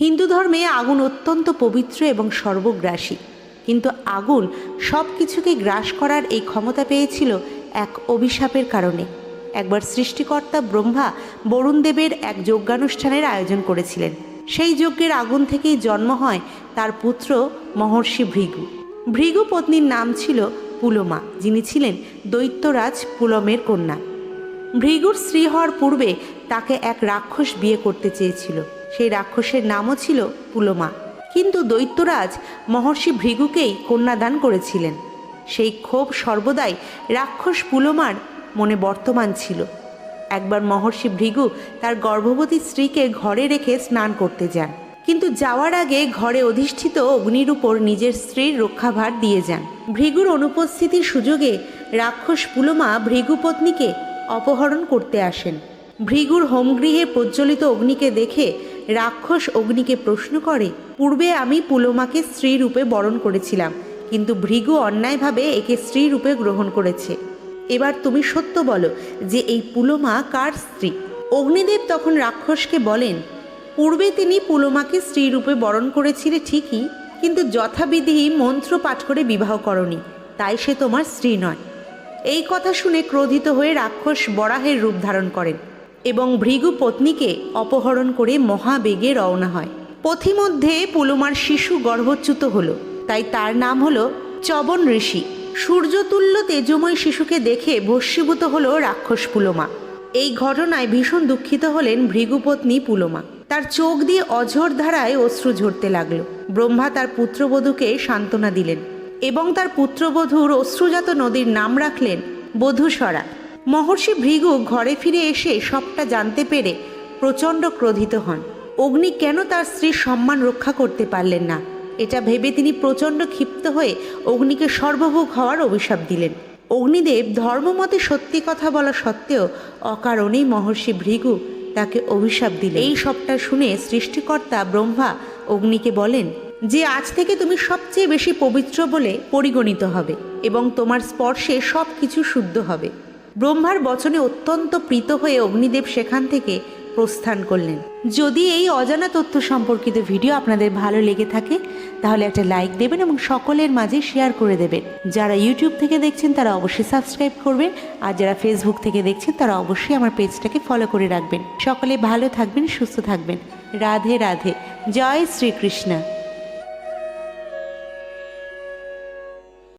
হিন্দু ধর্মে আগুন অত্যন্ত পবিত্র এবং সর্বগ্রাসী। কিন্তু আগুন সব কিছুকে গ্রাস করার এই ক্ষমতা পেয়েছিল এক অভিশাপের কারণে। একবার সৃষ্টিকর্তা ব্রহ্মা বরুণদেবের এক যজ্ঞানুষ্ঠানের আয়োজন করেছিলেন। সেই যজ্ঞের আগুন থেকেই জন্ম হয় তার পুত্র মহর্ষি ভৃগু। ভৃগু পত্নীর নাম ছিল পুলমা, যিনি ছিলেন দৈত্যরাজ পুলমের কন্যা। ভৃগুর স্ত্রী হওয়ার পূর্বে তাকে এক রাক্ষস বিয়ে করতে চেয়েছিল। সেই রাক্ষসের নামও ছিল পুলমা। কিন্তু দৈত্যরাজ মহর্ষি ভৃগুকেই কন্যাদান করেছিলেন। সেই ক্ষোভ সর্বদাই রাক্ষস পুলমার মনে বর্তমান ছিল। একবার মহর্ষি ভৃগু তার গর্ভবতী স্ত্রীকে ঘরে রেখে স্নান করতে যান। কিন্তু যাওয়ার আগে ঘরে অধিষ্ঠিত অগ্নির উপর নিজের স্ত্রীর রক্ষাভার দিয়ে যান। ভৃগুর অনুপস্থিতির সুযোগে রাক্ষস পুলমা ভৃগুপত্নীকে অপহরণ করতে আসেন। ভৃগুর হোমগৃহে প্রজ্বলিত অগ্নিকে দেখে রাক্ষস অগ্নিকে প্রশ্ন করে, পূর্বে আমি পুলমাকে স্ত্রী রূপে বরণ করেছিলাম, কিন্তু ভৃগু অন্যায়ভাবে একে স্ত্রী রূপে গ্রহণ করেছে। এবার তুমি সত্য বলো যে এই পুলমা কার স্ত্রী? অগ্নিদেব তখন রাক্ষসকে বলেন, পূর্বে তিনি পুলমাকে স্ত্রী রূপে বরণ করেছিলে ঠিকই, কিন্তু যথাবিধি মন্ত্র পাঠ করে বিবাহ করনি, তাই সে তোমার স্ত্রী নয়। এই কথা শুনে ক্রোধিত হয়ে রাক্ষস বরাহের রূপ ধারণ করেন। এবং ভৃগু পত্নীকে অপহরণ করে মহাবেগে রওনা হয়। পথিমধ্যে পুলমার শিশু গর্ভচ্যুত হলো, তাই তার নাম হলো চবন ঋষি। সূর্যতুল্য তেজময় শিশুকে দেখে ভস্মীভূত হলো রাক্ষস পুলমা। এই ঘটনায় ভীষণ দুঃখিত হলেন ভৃগুপত্নী পুলমা। তার চোখ দিয়ে অঝোর ধারায় অশ্রু ঝরতে লাগল। ব্রহ্মা তার পুত্রবধূকে সান্ত্বনা দিলেন এবং তার পুত্রবধূর অশ্রুজাত নদীর নাম রাখলেন বধূসরা। মহর্ষি ভৃগু ঘরে ফিরে এসে সবটা জানতে পেরে প্রচণ্ড ক্রোধিত হন। অগ্নি কেন তার স্ত্রীর সম্মান রক্ষা করতে পারলেন না? এটা ভেবে তিনি প্রচণ্ড ক্ষিপ্ত হয়ে অগ্নিকে সর্বভোগ হওয়ার অভিশাপ দিলেন। অগ্নিদেব ধর্মমতে সত্যি কথা বলা সত্ত্বেও অকারণেই মহর্ষি ভৃগু তাকে অভিশাপ দিলেন। এই সবটা শুনে সৃষ্টিকর্তা ব্রহ্মা অগ্নিকে বলেন, যে আজ থেকে তুমি সবচেয়ে বেশি পবিত্র বলে পরিগণিত হবে এবং তোমার স্পর্শে সব কিছু শুদ্ধ হবে। ব্রহ্মার বচনে অত্যন্ত প্রীত হয়ে অগ্নিদেব সেখান থেকে প্রস্থান করলেন। যদি এই অজানা তথ্য সম্পর্কিত ভিডিও আপনাদের ভালো লেগে থাকে, তাহলে একটা লাইক দেবেন এবং সকলের মাঝে শেয়ার করে দেবেন। যারা ইউটিউব থেকে দেখছেন, তারা অবশ্যই সাবস্ক্রাইব করবেন। আর যারা ফেসবুক থেকে দেখছেন, তারা অবশ্যই আমার পেজটাকে ফলো করে রাখবেন। সকলে ভালো থাকবেন, সুস্থ থাকবেন। রাধে রাধে। জয় শ্রীকৃষ্ণ।